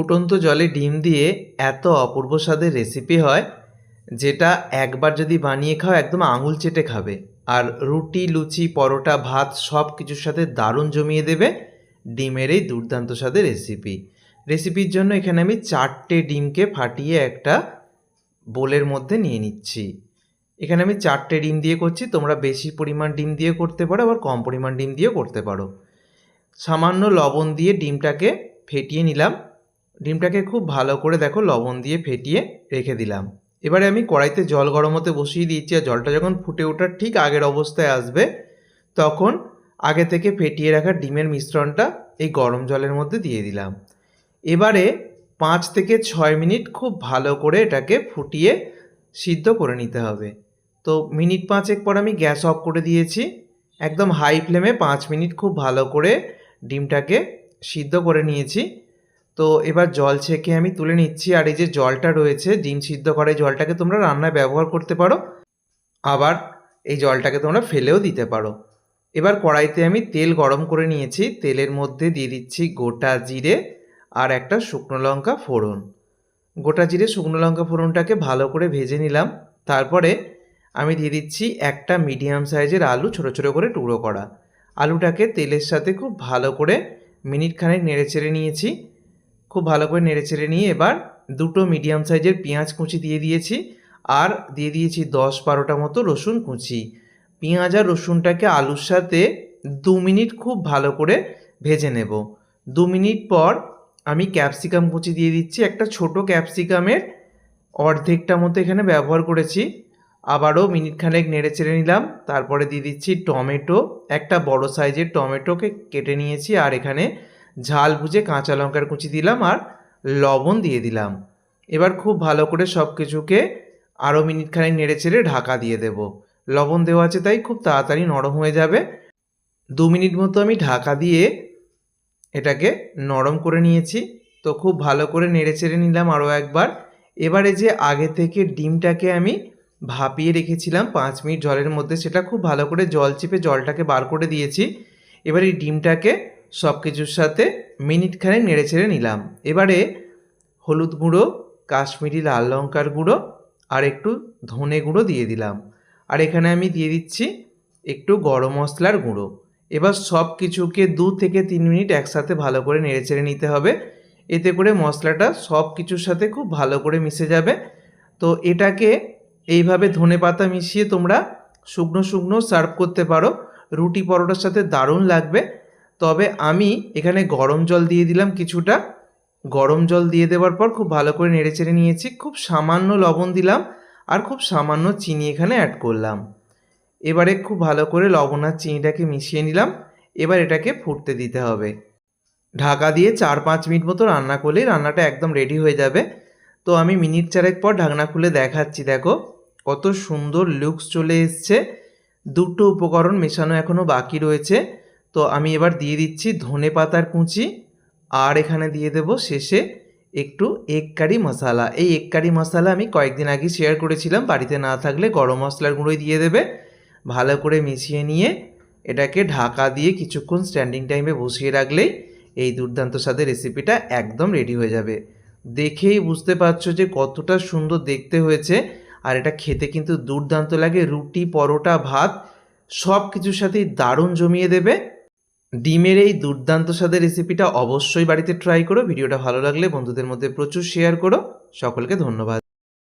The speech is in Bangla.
ফুটন্ত জলে ডিম দিয়ে এত অপূর্ব স্বাদের রেসিপি হয়, যেটা একবার যদি বানিয়ে খাও একদম আঙুল চেটে খাবে। আর রুটি, লুচি, পরোটা, ভাত সব কিছুর সাথে দারুণ জমিয়ে দেবে ডিমের এই দুর্দান্ত স্বাদের রেসিপি রেসিপির জন্য এখানে আমি চারটে ডিমকে ফাটিয়ে একটা বোলের মধ্যে নিয়ে নিচ্ছি। এখানে আমি চারটে ডিম দিয়ে করছি, তোমরা বেশি পরিমাণ ডিম দিয়ে করতে পারো, আবার কম পরিমাণ ডিম দিয়েও করতে পারো। সামান্য লবণ দিয়ে ডিমটাকে ফেটিয়ে নিলাম। ডিমটাকে খুব ভালো করে দেখো লবণ দিয়ে ফেটিয়ে রেখে দিলাম। এবারে আমি কড়াইতে জল গরম হতে বসিয়ে দিয়েছি আর জলটা যখন ফুটে ওঠার ঠিক আগের অবস্থায় আসবে, তখন আগে থেকে ফেটিয়ে রাখা ডিমের মিশ্রণটা এই গরম জলের মধ্যে দিয়ে দিলাম। এবারে পাঁচ থেকে ছয় মিনিট খুব ভালো করে এটাকে ফুটিয়ে সিদ্ধ করে নিতে হবে। তো মিনিট পাঁচেক পর আমি গ্যাস অফ করে দিয়েছি। একদম হাই ফ্লেমে পাঁচ মিনিট খুব ভালো করে ডিমটাকে সিদ্ধ করে নিয়েছি। তো এবার জল ছেঁকে আমি তুলে নিচ্ছি আর এই যে জলটা রয়েছে, ডিম সিদ্ধ করা জলটাকে তোমরা রান্নায় ব্যবহার করতে পারো। আবার এই জলটাকে তোমরা ফেলেও দিতে পারো। এবার কড়াইতে আমি তেল গরম করে নিয়েছি। তেলের মধ্যে দিয়ে দিচ্ছি গোটা জিরে আর একটা শুকনো লঙ্কা ফোড়ন। গোটা জিরে, শুকনো লঙ্কা ফোড়নটাকে ভালো করে ভেজে নিলাম। তারপরে আমি দিয়ে দিচ্ছি একটা মিডিয়াম সাইজের আলু ছোটো ছোটো করে টুকরো করা। আলুটাকে তেলের সাথে খুব ভালো করে মিনিট খানেক নেড়ে চেড়ে নিয়েছি। খুব ভালো করে নেড়ে চেড়ে নিয়ে এবার দুটো মিডিয়াম সাইজের পেঁয়াজ কুচি দিয়ে দিয়েছি আর দিয়ে দিয়েছি দশ বারোটা মতো রসুন কুচি। পেঁয়াজ আর রসুনটাকে আলুর সাথে দু মিনিট খুব ভালো করে ভেজে নেব। দু মিনিট পর আমি ক্যাপসিকাম কুচি দিয়ে দিচ্ছি। একটা ছোট ক্যাপসিকামের অর্ধেকটা মতো এখানে ব্যবহার করেছি। আবারও মিনিট খানেক নেড়ে চেড়ে নিলাম। তারপরে দিয়ে দিচ্ছি টমেটো। একটা বড় সাইজের টমেটোকে কেটে নিয়েছি আর এখানে ঝাল বুঝে কাঁচা লঙ্কার কুচি দিলাম আর লবণ দিয়ে দিলাম। এবার খুব ভালো করে সব কিছুকে আরও মিনিট খানেক নেড়ে চেড়ে ঢাকা দিয়ে দেব। লবণ দেওয়া আছে তাই খুব তাড়াতাড়ি নরম হয়ে যাবে। দু মিনিট মতো আমি ঢাকা দিয়ে এটাকে নরম করে নিয়েছি। তো খুব ভালো করে নেড়ে চেড়ে নিলাম আরও একবার। এবারে যে আগে থেকে ডিমটাকে আমি ভাপিয়ে রেখেছিলাম পাঁচ মিনিট জলের মধ্যে, সেটা খুব ভালো করে জল চিপে জলটাকে বার করে দিয়েছি। এবার এই ডিমটাকে সব কিছুর সাথে মিনিট খানেক নেড়ে ছেড়ে নিলাম। এবারে হলুদ গুঁড়ো, কাশ্মীরি লাল লঙ্কার গুঁড়ো আর একটু ধনে গুঁড়ো দিয়ে দিলাম। আর এখানে আমি দিয়ে দিচ্ছি একটু গরম মশলার গুঁড়ো। এবার সব কিছুকে দু থেকে তিন মিনিট একসাথে ভালো করে নেড়ে চেড়ে নিতে হবে। এতে করে মশলাটা সব কিছুর সাথে খুব ভালো করে মিশে যাবে। তো এটাকে এইভাবে ধনে পাতা মিশিয়ে তোমরা শুকনো শুকনো সার্ভ করতে পারো। রুটি পরোটার সাথে দারুণ লাগবে। তবে আমি এখানে গরম জল দিয়ে দিলাম কিছুটা। গরম জল দিয়ে দেওয়ার পর খুব ভালো করে নেড়ে চেড়ে নিয়েছি। খুব সামান্য লবণ দিলাম আর খুব সামান্য চিনি এখানে অ্যাড করলাম। এবারে খুব ভালো করে লবণ আর চিনিটাকে মিশিয়ে নিলাম। এবার এটাকে ফুটতে দিতে হবে। ঢাকা দিয়ে চার পাঁচ মিনিট মতো রান্না করলেই রান্নাটা একদম রেডি হয়ে যাবে। তো আমি মিনিট চারেক পর ঢাকনা খুলে দেখাচ্ছি, দেখো। কত সুন্দর লুকস চলে এসছে। দুটো উপকরণ মেশানো এখনও বাকি রয়েছে। তো আমি এবার দিয়ে দিচ্ছি ধনে পাতার কুচি আর এখানে দিয়ে দেব শেষে একটু এক কারি মশালা এই এক কারি মশলা আমি কয়েকদিন আগে শেয়ার করেছিলাম, বাড়িতে না থাকলে গরম মশলার গুঁড়োই দিয়ে দেবে। ভালো করে মিশিয়ে নিয়ে এটাকে ঢাকা দিয়ে কিছুক্ষণ স্ট্যান্ডিং টাইমে বসিয়ে রাখলেই এই দুর্দান্ত স্বাদের রেসিপিটা একদম রেডি হয়ে যাবে। দেখেই বুঝতে পারছ যে কতটা সুন্দর দেখতে হয়েছে আর এটা খেতে কিন্তু দুর্দান্ত লাগে। রুটি, পরোটা, ভাত সব কিছুর সাথেই দারুণ জমিয়ে দেবে। ডিমের এই দুর্দান্ত স্বাদের রেসিপিটা অবশ্যই বাড়িতে ট্রাই করো। ভিডিওটা ভালো লাগলে বন্ধুদের মধ্যে প্রচুর শেয়ার করো। সকলকে ধন্যবাদ।